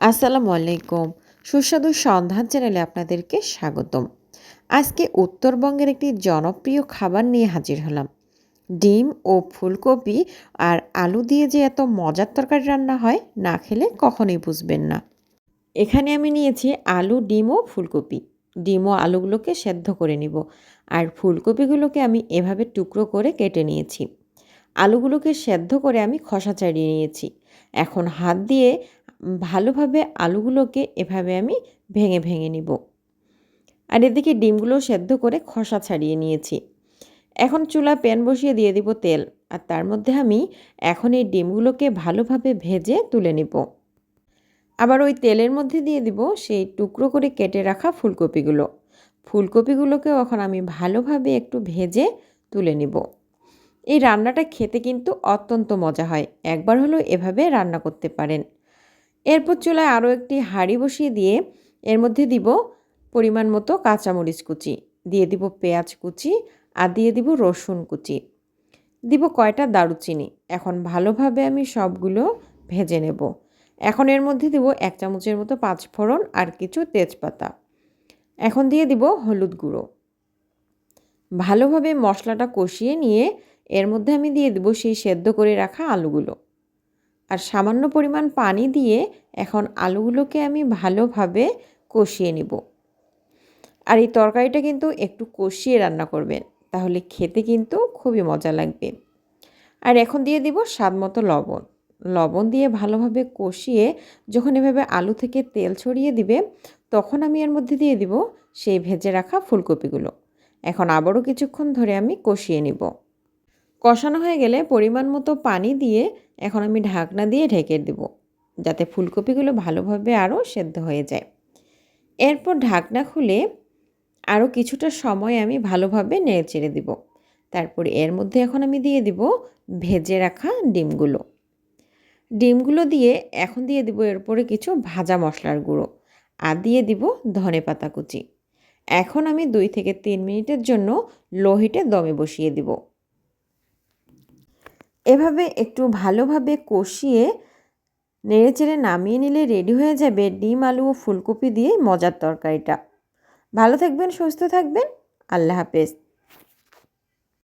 আসসালামু আলাইকুম। সুস্বাদু সন্ধান চ্যানেলে আপনাদেরকে স্বাগতম। আজকে উত্তরবঙ্গের একটি জনপ্রিয় খাবার নিয়ে হাজির হলাম। ডিম ও ফুলকপি আর আলু দিয়ে যে এত মজার তরকারি রান্না হয়, না খেলে কখনোই বুঝবেন না। এখানে আমি নিয়েছি আলু, ডিম ও ফুলকপি। ডিম ও আলুগুলোকে সেদ্ধ করে নিব আর ফুলকপিগুলোকে আমি এভাবে টুকরো করে কেটে নিয়েছি। আলুগুলোকে সেদ্ধ করে আমি খসা ছাড়িয়ে নিয়েছি। এখন হাত দিয়ে ভালোভাবে আলুগুলোকে এভাবে আমি ভেঙে ভেঙে নিব। আর এদিকে ডিমগুলো সেদ্ধ করে খসা ছাড়িয়ে নিয়েছি। এখন চুলা প্যান বসিয়ে দিয়ে দিব তেল। আর তার মধ্যে আমি এখন এই ডিমগুলোকে ভালোভাবে ভেজে তুলে নিব। আবার ওই তেলের মধ্যে দিয়ে দিব সেই টুকরো করে কেটে রাখা ফুলকপিগুলো। ফুলকপিগুলোকেও এখন আমি ভালোভাবে একটু ভেজে তুলে নিব। এই রান্নাটা খেতে কিন্তু অত্যন্ত মজা হয়। একবার হলো এভাবে রান্না করতে পারেন। এরপর চুলায় আরও একটি হাঁড়ি বসিয়ে দিয়ে এর মধ্যে দিব পরিমাণ মতো কাঁচামরিচ কুচি। দিয়ে দিব পেঁয়াজ কুচি আর দিয়ে দিব রসুন কুচি। দিব কয়টা দারুচিনি। এখন ভালোভাবে আমি সবগুলো ভেজে নেব। এখন এর মধ্যে দিব এক চামচের মতো পাঁচ ফোড়ন আর কিছু তেজপাতা। এখন দিয়ে দিব হলুদ গুঁড়ো। ভালোভাবে মশলাটা কষিয়ে নিয়ে এর মধ্যে আমি দিয়ে দেবো সেই সেদ্ধ করে রাখা আলুগুলো। আর সামান্য পরিমাণ পানি দিয়ে এখন আলুগুলোকে আমি ভালোভাবে কষিয়ে নিব। আর এই তরকারিটা কিন্তু একটু কষিয়ে রান্না করবেন, তাহলে খেতে কিন্তু খুবই মজা লাগবে। আর এখন দিয়ে দিব স্বাদ মতো লবণ। লবণ দিয়ে ভালোভাবে কষিয়ে যখন এভাবে আলু থেকে তেল ছড়িয়ে দিবে, তখন আমি এর মধ্যে দিয়ে দিব সেই ভেজে রাখা ফুলকপিগুলো। এখন আবারও কিছুক্ষণ ধরে আমি কষিয়ে নিব। কষানো হয়ে গেলে পরিমাণ মতো পানি দিয়ে এখন আমি ঢাকনা দিয়ে ঢেকে দেব, যাতে ফুলকপিগুলো ভালোভাবে আরও সেদ্ধ হয়ে যায়। এরপর ঢাকনা খুলে আরও কিছুটা সময় আমি ভালোভাবে নেড়ে চেড়ে দিব। তারপর এর মধ্যে এখন আমি দিয়ে দিব ভেজে রাখা ডিমগুলো। ডিমগুলো দিয়ে এখন দিয়ে দিব এরপরে কিছু ভাজা মশলার গুঁড়ো আর দিয়ে দিব ধনে পাতা কুচি। এখন আমি দুই থেকে তিন মিনিটের জন্য লোহিটে দমে বসিয়ে দিব। এভাবে একটু ভালোভাবে কষিয়ে নেড়েচেড়ে নামিয়ে নিলে রেডি হয়ে যাবে ডিম, আলু ও ফুলকপি দিয়ে মজার তরকারিটা। ভালো থাকবেন, সুস্থ থাকবেন। আল্লাহ হাফেজ।